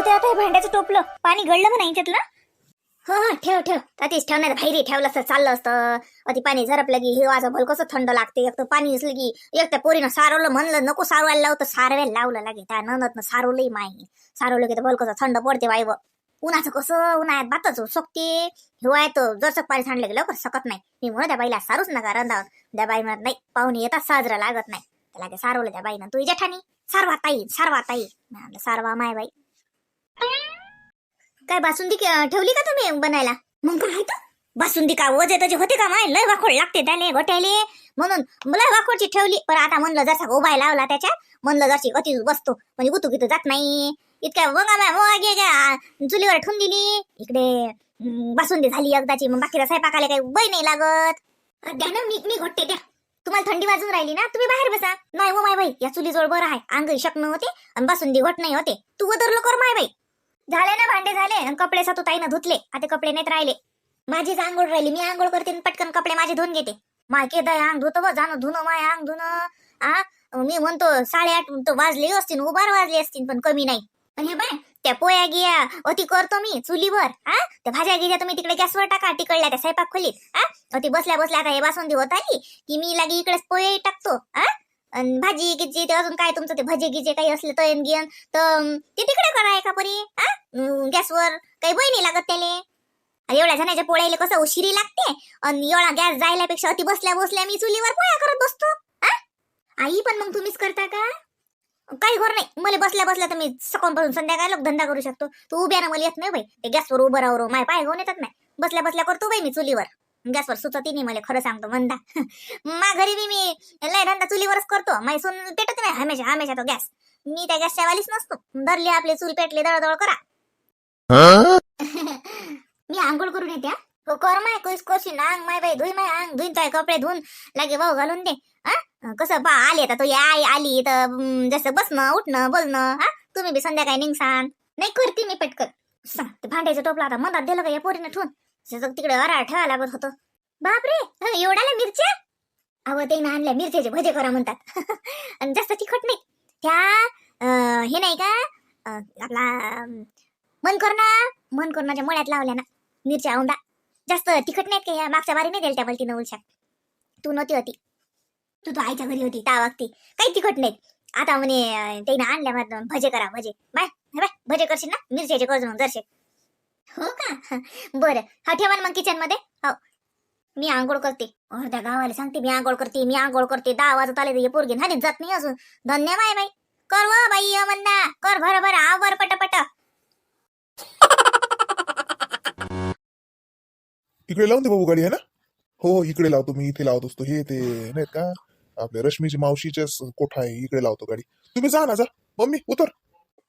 ठेवते आता हे भांड्याचं टोपलं. पाणी गळलं म्हणा याच्यातलं हा हा ठेव ठेव. तातीच ठेवणार बाहेर ठेवलं असतं चाललं असतं. अति पाणी झरपलं की हिवाचं भल कसं थंड लागते. एक तर पाणी असलं की एक त्या पोरीनं सारवलं म्हणलं नको सारवायला लावतं. सारवायला लावलं लागे त्या ननदनं सारवलंही माही सारवलं की तर भल कसं थंड पडते वाईव उन्हाचं कसं उन्हाळ्यात बातच होऊ हिवाळ्यात जसं पाणी सांडलं की लवकर सकत नाही. मी म्हणत त्या बाईला सारूच नका रंदा त्या बाई म्हणत नाही पाहुणे येतात साजरा लागत नाही. त्याला ते सारवलं त्या बाईनं. तू ठाणी सारवा ताई सारवा ताई. सारवा माय बाई. काय बासुंदी ठेवली का तुम्ही बनायला? मग काय तर? बासुंदी का वजे त्याचे होते का माय? लय वाखोड लागते त्याने गोट्याले म्हणून लय वाखोडची ठेवली. पण आता म्हणलं जसा उभाय लावला त्याच्यात म्हणलं जशी अति बसतो. म्हणजे गुतू गुतू जात नाही. इतक्या बघा माय मग चुलीवर ठेवून दिली. इकडे बासुंदी झाली एकदाची. मग बाकीचा स्वयंपाकाला काही वय नाही लागत. द्या ना मी मी घोटते द्या. तुम्हाला थंडी वाजून राहिली ना तुम्ही बाहेर बसा. नाही हो माय बाई या चुलीजवळ बरं आहे. अंग शकणं होते आणि बासुंदी घोट नाही होते. तू वदरलो कर माय बाई. झाले ना भांडे झाले. आणि कपडे सातू ताईनं धुतले. आता कपडे नाहीत राहिले. माझीच आंघोळ राहिली. मी आंघोळ करते पटकन कपडे माझे धुवून घेते. माय के दय अंग धुतो बा जाणं धुणं माय अंग धुणं. आ? मी म्हणतो साडेआठ आठ वाजले असतील उभार वाजले असतील पण कमी नाही. पण हे बाय त्या पोया गिया अति करतो मी चुलीवर. हा त्या भाज्या गिज्या तुम्ही तिकडे गॅसवर टाका तिकडल्या त्या स्वयंपाक खोलीत. हा अति बसल्या बसल्या आता हे बासुंदी होत आली की मी लागे इकडेच पोहे टाकतो. आ? अन भाजी गिजी ते अजून काय तुमचं ते भजे गिजे काही असले तयन गियन तर ते तिकडे करा एका परी हा? गॅसवर काही बहिणी नाही लागत त्याले. एवढ्या जणाच्या पोळ्याला कसं उशिरी लागते? आणि एवढा गॅस जायल्यापेक्षा अति बसल्या बसल्या मी चुलीवर पोळ्या करत बसतो आई पण मग तुम्हीच करता का? काही घर नाही मला बसल्या बसल्या तर मी सकाळपासून संध्याकाळ धंदा करू शकतो. तू उभ्यानं मला येत नाही बाई ते गॅसवर उभं राहू माय पाय घेऊन येतात नाही. बसल्या बसल्या करतो बाई मी चुलीवर. गॅसवर सुचत नाही मला खरं सांगतो म्हणता मा घरी बी मी लय धंदा चुलीवरच करतो. माय सून पेटत नाही हमेशा हमेशा तो गॅस. मी त्या गॅसच्या वालीच नसतो. धरली आपले चूल पेटले दळदळ करा. मी आंघोळ करून येत्या हो. कर माय कुस कोशी अंग माय बाई धुई माय अंग धुईन ताय कपडे धुवून लागे भाऊ घालून दे हा. कसं पा आली आता तो आई आली तर जसं बसणं उठणं बोलणं हा. तुम्ही बी संध्याकाळी निघसान. नाही करते मी पटकन. सांग भांड्याचं टोपला आता मनात दिलं का या पोरीनं ठेवून त्याचं तिकडे अराळ ठेवा लागत होतो. बापरे! एवढ्याला मिरच्या? अहो ते आणल्या मिरच्याचे भजे करा म्हणतात. आणि जास्त तिखट नाही. त्या अं, हे नाही का आपला अं, मनकर्णा मनकर्णाच्या मळ्यात लावल्या ना मिरच्या औंदा जास्त तिखट नाहीत का मागच्या बारी नाही दिल्या त्या बलतीनं उलशात तू नव्हती होती. तू तू आईच्या घरी होती त्या वागती काही तिखट नाहीत. आता म्हणे ते आणल्या भजे करा भजे. बाय बाय भजे करशील ना? मिरच्याचे कर्ज म्हणून जरशे हो का? बरं. हा ठेवा ना मग किचनमध्ये. हो. मी आंघोळ करते. अर्ध्या गावाला सांगते मी आंघोळ करते मी आंघोळ करते. दहा वाजत आले तर हे पोरगे ना जात नाही अजून. धन्यवाद बाई. कर व बाई म्हणा कर भर भर. आव बर पटापट. इकडे लावून दे बाबू गाडी आहे ना? हो हो इकडे लावतो मी. इथे लावत असतो. हे ते नाहीत का? आपल्या रश्मीची मावशीच्याच कोठा आहे. इकडे लावतो गाडी. तुम्ही जा ना जा. मम्मी उतर.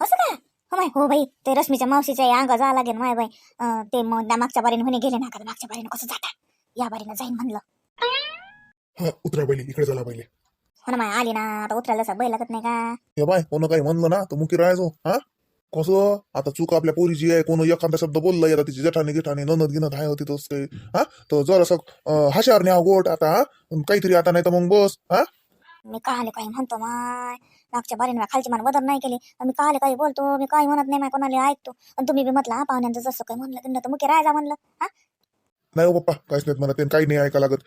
असं का? हो माय हो बाई ते रश्मीच्या मावशीच्या या अंगा जा लागेल माय बाई. अं, ते मग मागच्या बारीने म्हणे गेले ना का मागच्या बारीने कसं जाता? या बारीनं जाईन म्हणलं. हा उतरा पहिले इकडे चला पहिले हो ना माय आली ना आता उतरायला असं बैल लागत नाही का? हे बाय कोण काही म्हणलं ना तर मुकी राहायचो हा? कसं? आता चूक आपल्या पोरीची आहे कोण एखादा शब्द बोलला येतात तिची जठाने गिठाने ननद गिनत आहे होती तोच काही हा? तर जरासं हाशावर न्या गोट आता हा? काहीतरी आता नाही तर मग बस हा? मी काले काही म्हणतो माय. मागच्या बारीने खालची मान बदल नाही केली. मी काले काही बोलतो मी काही म्हणत नाही माय कोणाला ऐकतो. आणि तुम्ही बी म्हटलं पाहुण्यांचं जसं काही म्हणलं तर मुके राहायचा म्हणलं हा? नाही हो पप्पा काहीच नाही म्हणत काही नाही ऐका लागत.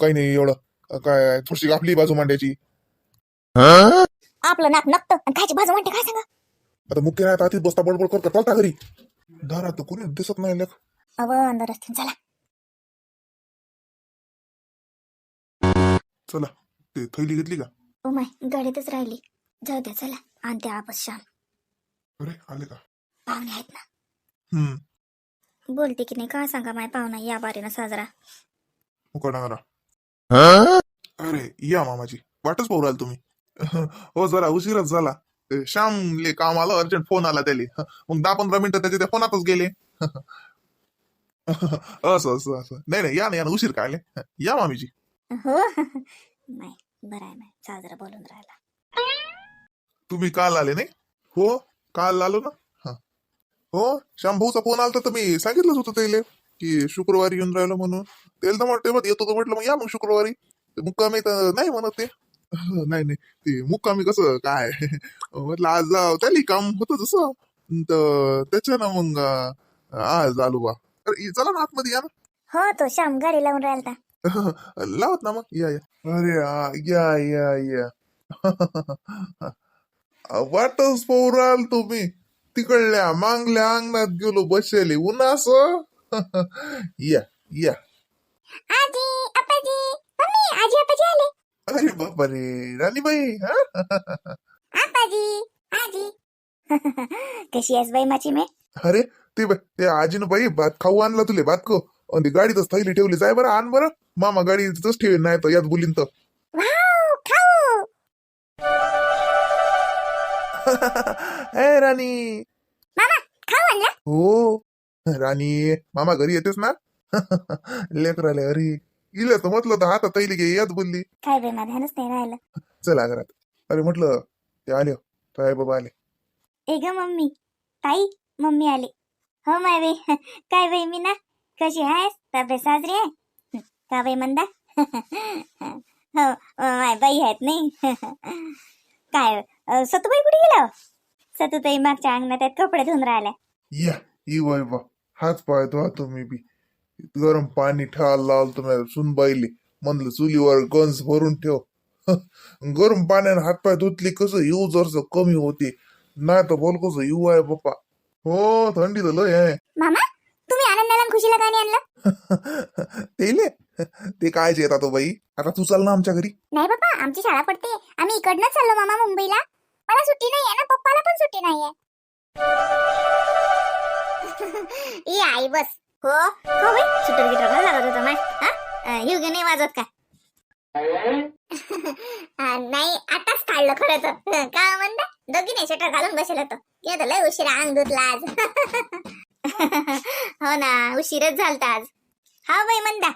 काही नाही एवढं काय थोडीशी आपली बाजू मांडायची. आपलं नाक नकतं आणि खायची भाजी म्हणते काय सांगा? आता मुख्य नाही आधीच बसता बडबड करता चालता घरी? दारात तर कोणी दिसत नाही लेख. अव अंदर असतील चला. चला ते थैली घेतली का? ओ माय गाडीतच राहिली. जाऊ द्या चला. आणते आपस शाम अरे आले का? पाहुणे आहेत ना. हम्म. बोलते की नाही का सांगा माय पाहुणा या बारीनं साजरा. उकडणारा अरे या मामाजी. वाटच पाहू राहिल तुम्ही. हो जरा उशीरच झाला. ते श्यामले काम आलं अर्जंट फोन आला त्याले. मग दहा पंधरा मिनिटं त्याचे त्या फोनातच गेले. असं असं असं. नाही नाही या ना या ना उशीर काय या मामीजी. हो. नाही बरं आहे. साजरा बोलून राहिला. तुम्ही काल आले नाही? हो काल आलो ना? हा. हो श्याम भाऊचा फोन आला तर मी सांगितलंच होतं त्याला की शुक्रवारी येऊन राहिलो म्हणून. त्याला तर म्हटलं मग येतो तर म्हटलं मग या मग शुक्रवारी. मुक्कामी तर नाही म्हणत ते. नाही नाही. ते मुक्कामी कसं काय? म्हटलं आज जाव त्याला काम होतं जसं. तर त्याच्यानं मग अं, आज आलो बा. चला ना आतमध्ये या हो तो श्याम गाडी लावून राहिलता. ना लावत ना मग या या. अरे या या या. वाटच पाहू राहिल तुम्ही. तिकडल्या मांगल्या अंगणात गेलो बसेले उन्हास? या या. आजी मम्मी आले. अरे बापरे राणीबाई हा? आप्पाजी आजी. कशी आहेस बाई माझी मे? अरे ते ब- ते आजीनं बाई भात खाऊ आणला तुले भात को आणि ती गाडीतच थैली ठेवली. जाय बरं आण बरं. मामा गाडी तिथंच ठेवेल नाही तर यात बोलीन तर. ए राणी. मामा खाऊ आणला? हो. राणी मामा घरी येतेस ना? लेकराले अरे इले तर म्हटलं तर हातात थैली घे यात बोलली. काय बाई माझं ध्यानच नाही राहिलं. चला घरात अरे म्हटलं ते आले काय बाबा आले. ए ग मम्मी. ताई मम्मी आली. हो माय बाई काय बाई मी ना कशी आहेस? तब्येत साजरी आहे? हं, का बाई मंदा? हो माय बाई आहेत नाही. काय सतुबाई कुठे गेला हो? सतुताई मागच्या अंगणात आहेत कपडे धुवून राहिल्या. या ई बा हात पाय धुवा तुम्ही बी. गरम पाणी ठेवायला लावलं तुम्ही सुनबाईले. म्हणलं चुलीवर गंज भरून ठेव. गरम पाण्याने हातपाय धुतले कसं येऊ जरस कमी होते. नाही तर बोल कसं येऊ आहे पप्पा हो थंडी लय आहे मामा तुम्ही आनंदाला आणि खुशीला गाणी आणलं? तेले ते काय येतात बाई? आता तू चाल ना आमच्या घरी. नाही बाबा आमची शाळा पडते. आम्ही इकडनं चाललो मामा मुंबईला. मला सुट्टी नाहीये ना पप्पाला पण सुट्टी नाहीये. ई आई बस. हो? हो बाई. सुटर गिटर घाल लागत होतं माय. हा? युग नाही वाजत का नाही आताच काढलं खरं तर. का म्हणता? दोघी नाही शटर घालून बसेल होतं की लय उशिरा अंग धुतला आज. हो ना उशीरच झालता आज. हा बाई म्हणता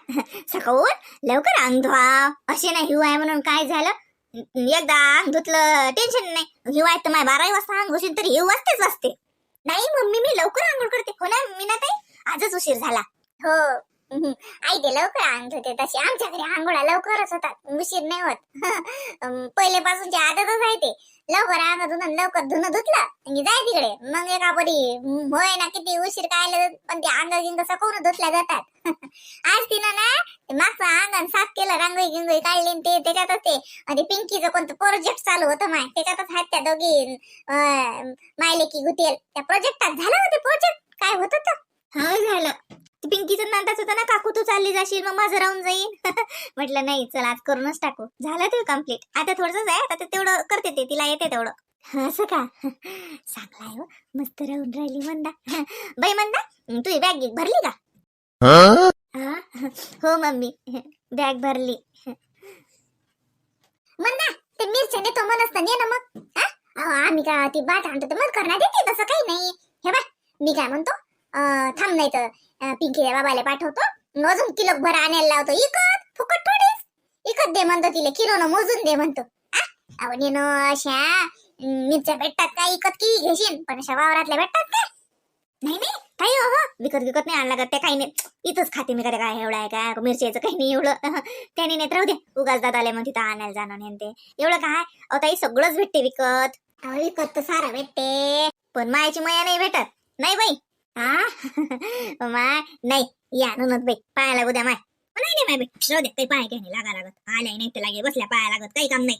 सकाळून लवकर अंग धुवा असे नाही हिवाय आहे म्हणून काय झालं? एकदा अंग धुतलं टेन्शन नाही. हिवाय तर माझ्या बाराही वाजता अंग घुसून तरी हिव वाजतेच वाजते. नाही मम्मी मी लवकर आंघोळ करते. हो ना मी ना ताई आजच उशीर झाला. हो. आई ते लवकर अंग धुते तशी आमच्या घरी आंघोळा लवकरच होतात. उशीर नाही होत. अं, पहिलेपासूनची आदतच आहे ते. लवकर अंग धुणं लवकर धुणं धुतलं जाय तिकडे. मग एका परी होय ना किती उशीर काय पण ते अंग गिंग सकाळून धुतल्या जातात. आज तिनं ना मागचं अंगण साफ केलं रांगोळी गिंगोळी काढली ते त्याच्यातच ते आणि पिंकीचं कोणतं प्रोजेक्ट चालू होतं माय. त्याच्यातच हात त्या दोघी अं, मायले की गुतेल त्या प्रोजेक्टात झालं होते प्रोजेक्ट काय होत तर हा झालं. ते पिंकीचं नांदाच होतं ना काकू तू चालली जाशील मग माझं राहून जाईन. म्हटलं नाही चल आज करूनच टाकू. झालं ते कंप्लीट आता थोडंसं आहे आता तेवढं करते ते तिला येते तेवढं. असं का? चांगलं आहे हो. मस्त राहून राहिली मंदा. बाई मंदा तुझी बॅग भरली का? हा? हो मम्मी. बॅग भरली. मंदा ते मिरच्या नेतो म्हणत ने ना मग. आम्ही का ती बाट आणतो तर मग करण्यात येते तसं काही नाही. हे बाय मी काय म्हणतो थांब नाही तर पिंकीच्या बाबाला पाठवतो. अजून किलो भर आणायला लावतो. इकत फुकट थोडीच. इकत दे म्हणतो तिला किलो मोजून दे म्हणतो. अशा मिरच्या भेटतात का? इकत की घेशील पण अशा वावरातल्या भेटतात का? नाही नाही. काही हो हो. विकत विकत नाही आणला का ते काही नाही. इथंच खाते मी कधी काय एवढं आहे काय मिरच्याचं काही नाही एवढं. त्याने नाही राहू दे. उगाच दादाला मग तिथं आणायला जाणं नाही. ते एवढं काय? अहो ताई सगळंच भेटते विकत. विकत तर सारं भेटते. पण मायाची मया नाही भेटत. नाही बाई. हा माय नाही या ननद बाई पाया लागू द्या माय नाही नाही माय बाई राहू दे काही पाय काही नाही लागा लागत आल्या नाही तर लागे बसल्या पाया लागत काही काम नाही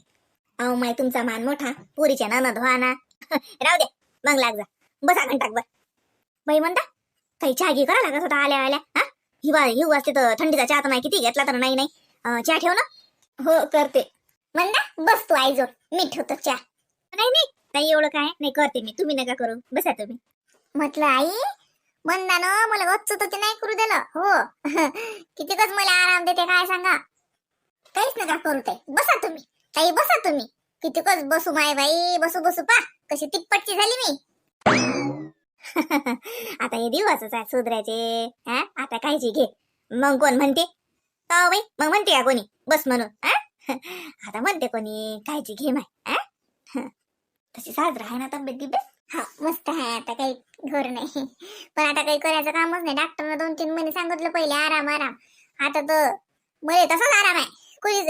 अहो माय तुमचा मान मोठा पुरीच्या ननद व्हा ना राहू दे मग लाग जा बसा घंटाक बर बाई म्हणता काही चहा घे करा लागत होता आल्या आल्या हा हिवा हिव असते तर थंडीचा चहा तर नाही किती घेतला तर नाही नाही अं, चहा ठेव ना हो करते म्हणता बस तू आईजो मी ठेवतो चहा नाही नाही ताई एवढं काय नाही करते मी तुम्ही नका करू बसा तुम्ही म्हटलं आई म्हणता ना मला गच्च तर ते नाही करू दिलं. हो. कितीकच मला आराम देते काय सांगा? काहीच नका करू ते. बसा तुम्ही. काही बसा तुम्ही. कितीकच बसू माय बाई. बसू बसू पा. कशी तिप्पटची झाली मी. आता हे दिवसच आहे सुधरायचे. हा? आता कायची घे. मग कोण म्हणते? हो बाई मग म्हणते का कोणी? बस म्हणून. आता म्हणते कोणी कायची घे माय. तशी साजरा आहे ना तब्येत गिब्येत हा मस्त आहे आता काही घर नाही. पण आता काही करायचं कामच नाही. डॉक्टरनं दोन तीन महिने सांगितलं पहिले आराम आराम. आता तर मध्ये तसाच आराम आहे. कुणी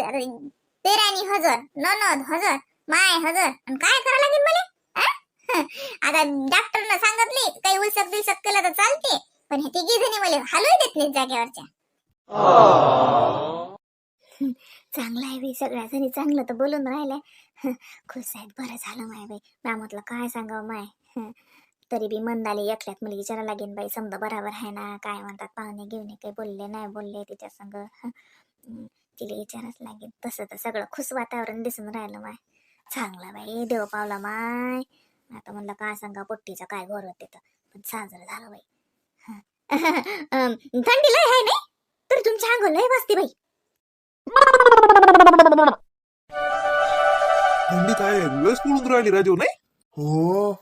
तेराणी हजर ननद हजर माय हजर. आणि काय करावं लागेल मला? आता डॉक्टरनं सांगितले काही उलसक बिलसक केलं तर चालते. पण हे तिघी जणी मला हलवू देत नाहीत जागेवरच्या. चांगलं आहे सगळ्या जणी चांगलं तर बोलून राहिल्या. खुश आहेत. बरं झालं माय बाई. म्या म्हटलं काय सांगावं माय? तरी बी मंदाले एकल्यात मुलगी विचारा लागेन बाई. समजा बराबर आहे ना. काय म्हणतात पाहुणे घेऊन काही बोलले नाही बोलले तिच्या संग. तिला विचाराच लागेल. तसं तर सगळं खुश वातावरण दिसून राहिलं माय. चांगलं बाई देव पावला माय. आता म्हणलं काय सांगा पोट्टीचं काय घोर होते तर. पण साजरं झालं बाई. थंडी लय आहे नाही? तर तुमच्या अंगोल लय बसते बाई. थंडी काय? लस पडून राहिली राजू नाही? हो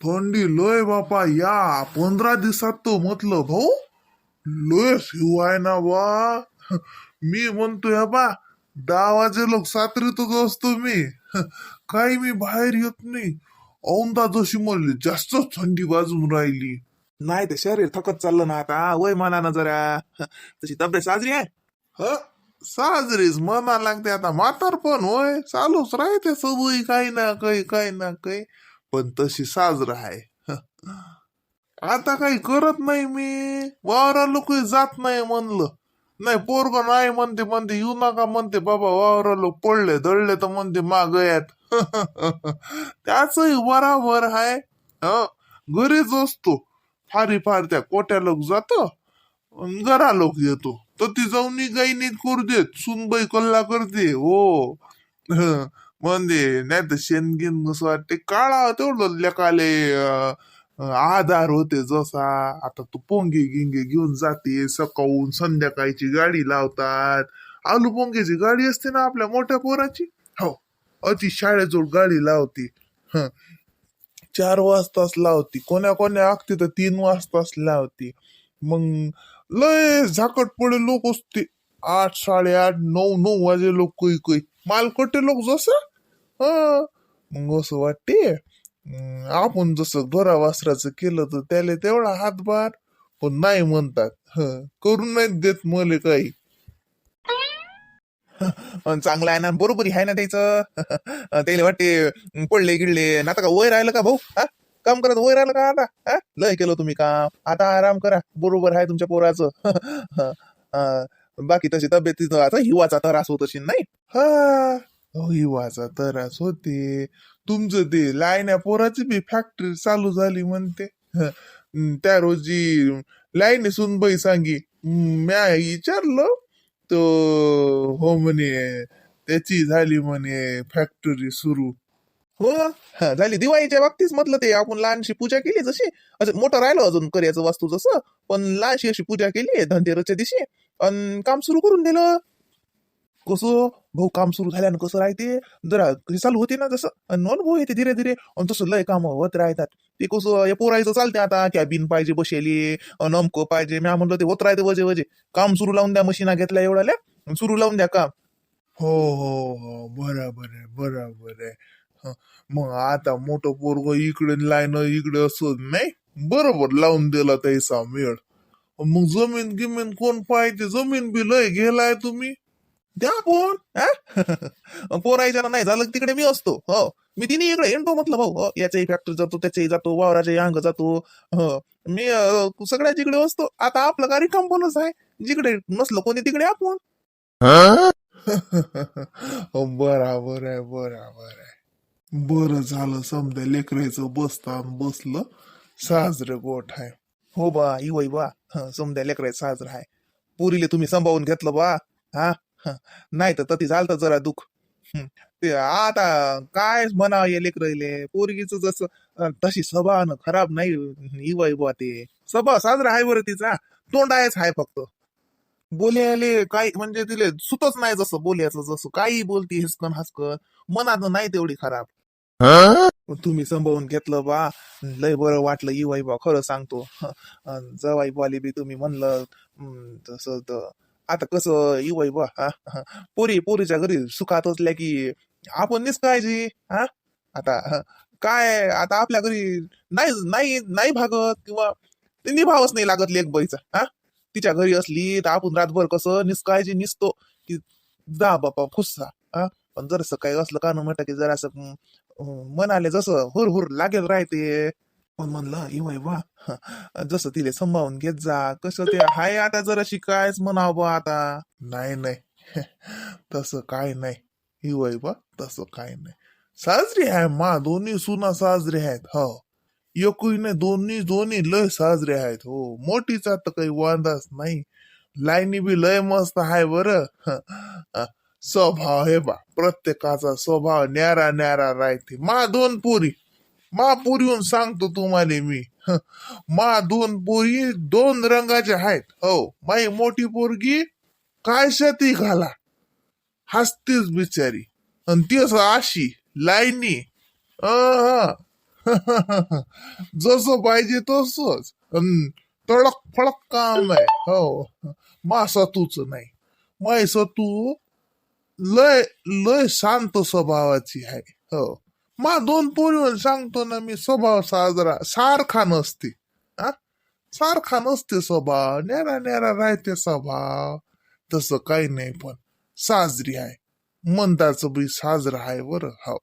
थंडी लय बापा या पंधरा दिवसात तो म्हटलं भाऊ लय शिवाय ना बा. मी म्हणतोय बा दहा वाजे लोक सातरीतच असतो मी. काही मी बाहेर येत नाही. औंदा जशी म्हणली जास्तच थंडी वाजून राहिली. नाही ते शरीर थकत चाललं ना आता. वय मनानं जरा. तशी तब्येत साजरी आहे? ह? साजरीच म्हणा लागते. आता म्हातार पण होय चालूच राहते सवयी काही ना काही काही ना काही. पण तशी साजरा आहे. आता काही करत नाही मी. वावरा लोक जात नाही म्हणलं. नाही पोरग नाही म्हणते म्हणते येऊ नका म्हणते बाबा वावरा लोक पडले दळले तर म्हणते मागयात त्याचही बराबर आहे. हं, घरीच असतो. फारी फार त्या कोट्या लोक जातो घरा लोक येतो. तर ती जाऊन काही नीट करू देत. सुनबाई कल्ला करते. हो. हं, म्हणजे नाही तर शेणगीन कसं वाटते. काळा तेवढं लेकाले आधार होते जसा. आता तू पोंगे गिंगे घेऊन जाते. सकाळून संध्याकाळची गाडी लावतात. आलू पोंगेची गाडी असते ना आपल्या मोठ्या पोराची? हो. अति शाळेजवळ गाडी लावती. हं. चार वाजताच लावती. कोण्या कोण्या आखते तर तीन वाजताच लावती. मग लय झाकट पडे लोक असते आठ साडेआठ नऊ नऊ वाजे लोक कोई कोई. मालकटे लोक जसं? हा. मग असं वाटते आपण जसं घरा वासराचं केलं तर त्याला तेवढा हातभार पण नाही म्हणतात. ह करून नाही देत मले काही. चांगलं आहे ना बरोबर आहे ना त्याचं? त्याला वाटते पडले गिडले ना आता का वय राहिलं का भाऊ? हा? काम करत वय राहिलं का आता? हा? लय केलं तुम्ही काम. आता आराम करा. बरोबर आहे तुमच्या पोराचं. बाकी तशी तब्येत आता हिवाचा त्रास होत असेल नाही? हा. हिवाचा त्रास होते. तुमचं ते लाईन्या पोराची बी फॅक्टरी चालू झाली म्हणते. त्या रोजी लाईने सुनबाई सांगी म्या विचारलं तो हो म्हणे त्याची झाली म्हणे फॅक्टरी सुरू. हो? हा, झाली. दिवाळीच्या बाबतीत म्हटलं ते आपण लहानशी पूजा केली जशी. असं मोठं राहिलं अजून करायचं वास्तू जसं पण लहानशी अशी पूजा केली धनतेरसच्या दिवशी. आणि काम सुरू करून दिलं. कसं? भाऊ काम सुरू झाल्यानं कसं राहते? जरा चालू होते ना जसं. आणि अनुभव येते धीरे धीरे आणि तसं लय काम होत राहतात. ते कसं हे पोरायचं चालते आता. कॅबिन पाहिजे बसेली. नमक पाहिजे. मी म्हणलं ते होत राहते वजे वजे काम सुरू लावून द्या मशीना घेतल्या एवढ्याल्या. सुरू लावून द्या काम. हो हो हो. बरोबर आहे बरोबर आहे. मग आता मोठं पोरग इकडे लाईन इकडे असं नाही बरोबर लावून दिला त्याचा मेळ मग जमीन गिमीन कोण पाहिजे जमीन बी लय गेलाय तुम्ही. द्या हा? पोरायच्या नाही झालं तिकडे मी असतो हो. मी तिने इकडे येतो म्हटलं भाऊ हो, याच्याही फॅक्टरी जातो त्याच्याही जातो वावराच्याही अंग जातो हो. मी सगळ्या जिकडे असतो. आता आपलं गाडी कंपनच आहे. जिकडे नसलं कोणी तिकडे आपण. बराबर आहे बराबर आहे. बरं झालं समजा लेकरायचं बसतान बसलं साजरं गोठ आहे. हो बा इवय बा. हं, समजा लेकरायचं साजरं आहे. पुरीले तुम्ही सांभाळून घेतलं बा. हा? नाही तर ती झालं जरा दुःख. ते आता काय म्हणावं या लेकरायले पोरगीच जसं तशी सभा न खराब नाही इवय बा ते. सभा साजरा आहे बरं तिचा. तोंडायच आहेच आहे फक्त. बोल्याले काय म्हणजे तिले सुतच नाही जसं बोलायचं जसं. काही बोलती हिसकन हसकन. मनात नाही तेवढी खराब. तुम्ही संभवून घेतलं बा. लय बरं वाटलं इवाई बा खरं सांगतो. जवाई बाली बी तुम्ही म्हणलं हं, तसं तर आता कसं इवाई बा हा पोरी पोरीच्या घरी सुखात असल्या की आपण निसकायची हा? आता हा, काय आता आपल्या घरी नाही नाही नाही भागत किंवा निभावच नाही लागत लेख बाईचा हा? तिच्या घरी असली तर आपण रातभर कसं निसकायची निसतो. की जा बापा खुस्सा हा? पण जर काही असलं का न म्हटलं की जरासं म्हणाले जसं हुर हुर लागेल राहते. पण म्हणलं इवाय बा जसं तिले सांभाळून घेत जा. कसं ते हाय आता जरा शिकायच म्हणावं बा आता. नाही नाही. तसं काय नाही. इवय बा तसं काय नाही. साजरी आहे मा दोन्ही सुना साजरे आहेत हो. एकही नाही दोन्ही दोन्ही लय साजरे आहेत हो. मोठीचा तर काही वांदाच नाही. लाईनी बी लय मस्त आहे बरं. स्वभाव हे बा. प्रत्येकाचा स्वभाव न्यारा न्यारा राहते. मा दोन पुरी. मा पोरीहून सांगतो तुम्हाला मी. मा दोन पोरी दोन रंगाचे आहेत. हो. माई मोठी पोरगी काय शेती घाला? हसतीच बिचारी. आणि तीच अशी लाईनी. जसं पाहिजे तसंच. अन तडक फडक काम आहे. हो. मा सतूच नाही. माय सतू लय लय शांत स्वभावाची आहे. हो. मा दोन पोरीवर सांगतो ना मी स्वभाव साजरा सारखा नसते. हा? सारखा नसते स्वभाव नेरा नेरा राहते स्वभाव. तसं काही नाही पण साजरी आहे. मंदाचं बी साजरा आहे बर हो.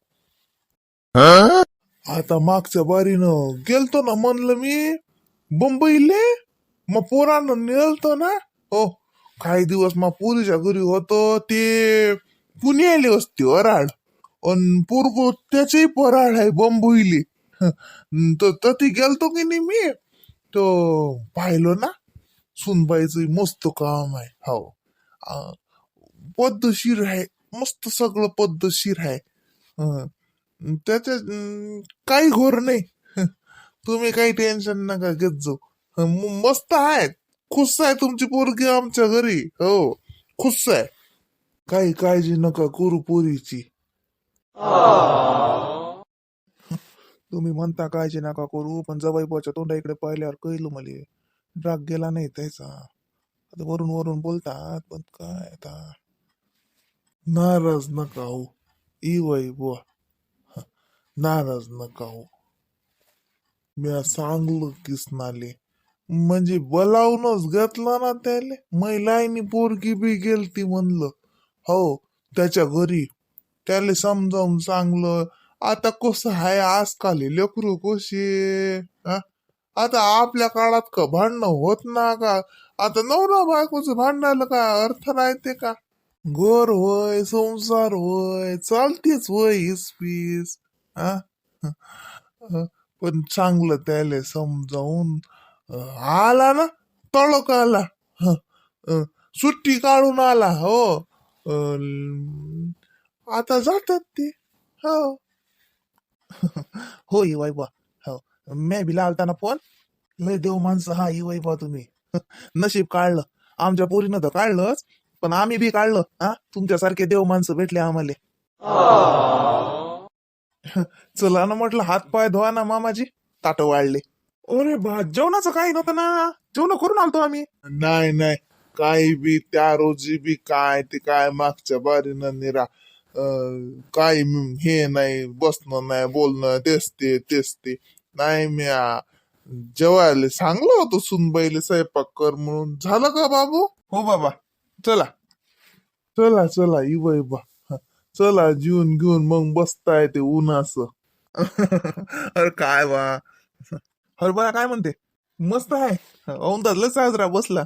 आता मागच्या बारीनं गेलतो ना म्हणलं मी मुंबईले मग पोरानं नेलतो ना? हो. काही दिवस मग पुरीच्या घरी होतो ते पुण्याले असते वराड. अन पोरगो त्याचेही पराड आहे बंबईले. तर तती गेलतो की नाही मी? तो पाहिलो ना सुनबाईचं मस्त काम आहे हो. पद्धतशीर आहे मस्त सगळं पद्धतशीर आहे. त्याच्या काही घोर नाही. तुम्ही काही टेन्शन नका घेत जाऊ. मस्त आहेत. खुश आहे तुमची पोरगी आमच्या घरी. हो खुश आहे. काही काळजी नका करू पोरीची. तुम्ही म्हणता काळजी नका करू पण जवाईबाच्या तोंडा इकडे पाहिल्यावर कळलं मला. राग गेला नाही त्याचा. आता वरून वरून बोलतात पण काय आता? नाराज नका हो. इवय बुवा. नाराज नका हो. मी सांगलो किसनाले. म्हणजे बोलावूनच घेतलं ना त्याले. महिलांनी पोरगी बी गेलती म्हणलं. हो त्याच्या घरी. त्याले समजावून सांगलं आता कसं आहे आजकाल लेकरू कशी हा? आता आपल्या काळात का भांडणं होत ना का? आता नवरा बायकोचं भांडायला काय अर्थ राहते का? घर होय संसार होय चालतेच होय इस्पीस हा? पण चांगलं त्याले समजावून आला ना? तळक आला. सुट्टी काढून आला हो. आता जातात ते. हो. हो ही वैभव. हो. मी बी लावताना फोन लय देव माणसं हा ही वैभव तुम्ही. नशीब काढलं. आमच्या पोरीनं तर काढलंच पण आम्ही बी काढलं हा? तुमच्यासारखे देव माणसं भेटले आम्हाला. चला ना म्हटलं हात पाय धुवा ना मामाजी. ताट वाढले अरे बा जेवणाचं काही नव्हतं ना. जेवण करून आलतो आम्ही. नाही नाही. काही बी त्या रोजी बी काय ते काय मागच्या बारीनं निरा काय हे नाही बसणं नाही बोलणं तेच ते तेच ते. नाही मी जेवायला सांगलं होतं सुनबाईले स्वयंपाक कर म्हणून. झालं का बाबू? हो बाबा. चला. चला चला इवा इवा हं, चला जीवन घेऊन मग बसताय ते उन्हाचं. अरे काय बा. हरभरा काय म्हणते? मस्त आहे. औंदाजला साजरा बसला.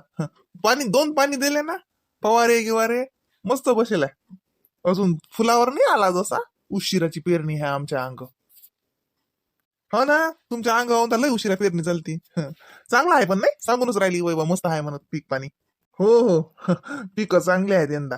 पाणी दोन पाणी दिले ना फवारे गिवारे मस्त बसेल आहे. अजून फुलावर नाही आला जसा? उशिराची पेरणी आहे आमच्या अंग. हो ना तुमच्या अंग औंदा लय उशिरा पेरणी चालती. चांगला आहे पण नाही? सांगूनच राहिली वैभव मस्त आहे म्हणत पीक पाणी. हो हो. पिकं चांगले आहेत यंदा.